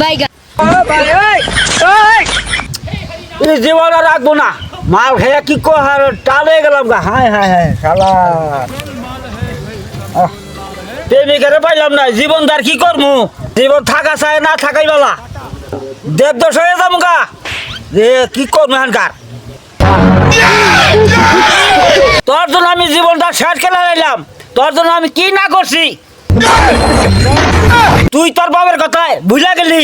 বাইগান জীবন আর রাখব না। মাল খেয়ে কি কহার টালে গেলাম গা। হায় হায় হায়, শালা। প্রেমিকারে পাইলাম না জীবনদার কি করমু? জীবন থাকা চায় না থাকাই বলা। দেবদোষ হয়ে যাব গা। যে কি করব এখানকার? তোর জন্য আমি জীবনটা শেষ খেলা নিলাম তোর জন্য আমি কি না করছি? তুই তোর বাবার কথায় বুঝা গেলি?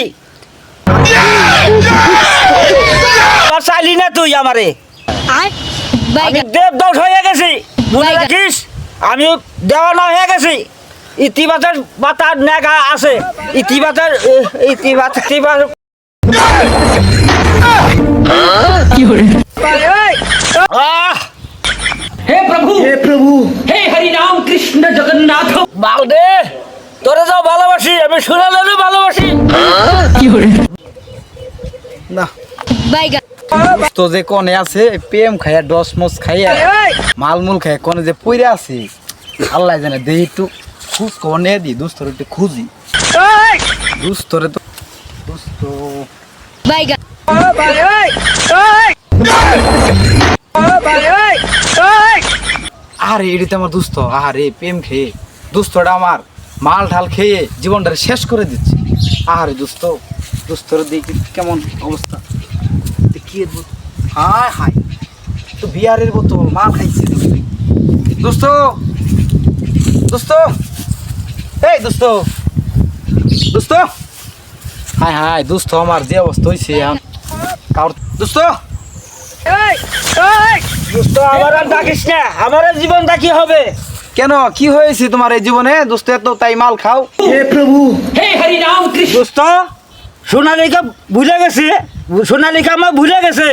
না তুই আমারে? আমি হয়ে গেছি। মনে রাখিস? দেওয়ানা হয়ে গেছি। ইতিবাচক বাতার নেগা আছে। ইতিবাচক ইতিবাচক হে প্রভু হে প্রভু। হে হরি রাম কৃষ্ণ জগন্নাথ। বাউদেব তোরে যাও ভালোবাসি আমি শুনালে ভালোবাসি। না। বাইগান তো যে কনে আছে প্রেম খাইয়া ডস মস খাইয়া মালমুল খাইয়া কনে যে পইরা আছে আল্লাহ জানে দেহি একটু খুঁজ খবর নিয়ে দি দুস্তরে একটু খুঁজি। দুস্তরে তো দুস্ত। বাইগান আরে এটিতে আমার দুস্থ আরে প্রেম খেয়ে। দুস্থটা আমার। মাল ঢাল খেয়ে জীবনটা শেষ করে দিচ্ছে। আরে দুস্থ দুস্থর দেখি কেমন অবস্থা? কি হায় হায় তো বিয়ারের বোতল মাল খাইছে দোস্ত। দোস্ত এই দোস্ত দোস্ত। হায় হায় দোস্ত আমার যে অবস্থা হয়েছে কার দোস্ত। দোস্ত আমার আর ডাকিস না আমার জীবনটা কি হবে? কেন? কি হয়েছে তোমার এই জীবনে? দোস্ত এত তাই মাল খাও। হে প্রভু। হে হরি নাম কৃষ্ণ। দোস্ত সোনালিকা ভুলে গেছে? সোনালিকা আমার ভুলে গেছে?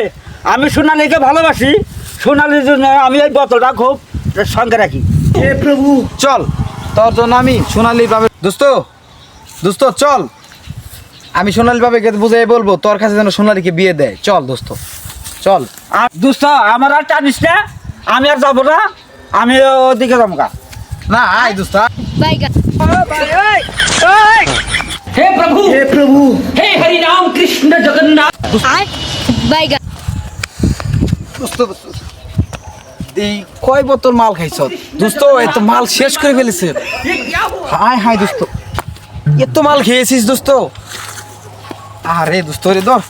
আমি সোনালিকে ভালোবাসি। সোনালির জন্য আমি এই বোতলটা খুব সঙ্গে রাখি। হে প্রভু। চল তোর জন্য আমি সোনালি পাবে দোস্ত দোস্ত চল। আমি সোনালি বাবাকে বুঝাই বলব তোর কাছে যেন সোনালিকে বিয়ে দেয়। চল দোস্ত চল। আর দোস্ত আমার আর টানিস না। আমি আর যাব না। আমি ওদিকে যাব না আয় দোস্ত হে প্রভু। হে প্রভু। হে হরি রাম কৃষ্ণ জগন্নাথ। বাইগা দোস্ত এই কয় বোতল মাল খাইছ? দোস্ত এত মাল শেষ করে ফেলেছে। হাই হাই দোস্ত। এত মাল খেয়েছিস দোস্ত। আরে দোস্ত রে ধর।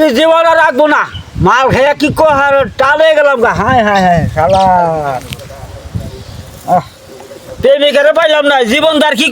এই জীবন আর রাখব না। মাল খাইয়া কি কহার টালে গেলাম গা। হায় হায় হায়, শালা। প্রেমিকারে পাইলাম না জীবনদার কি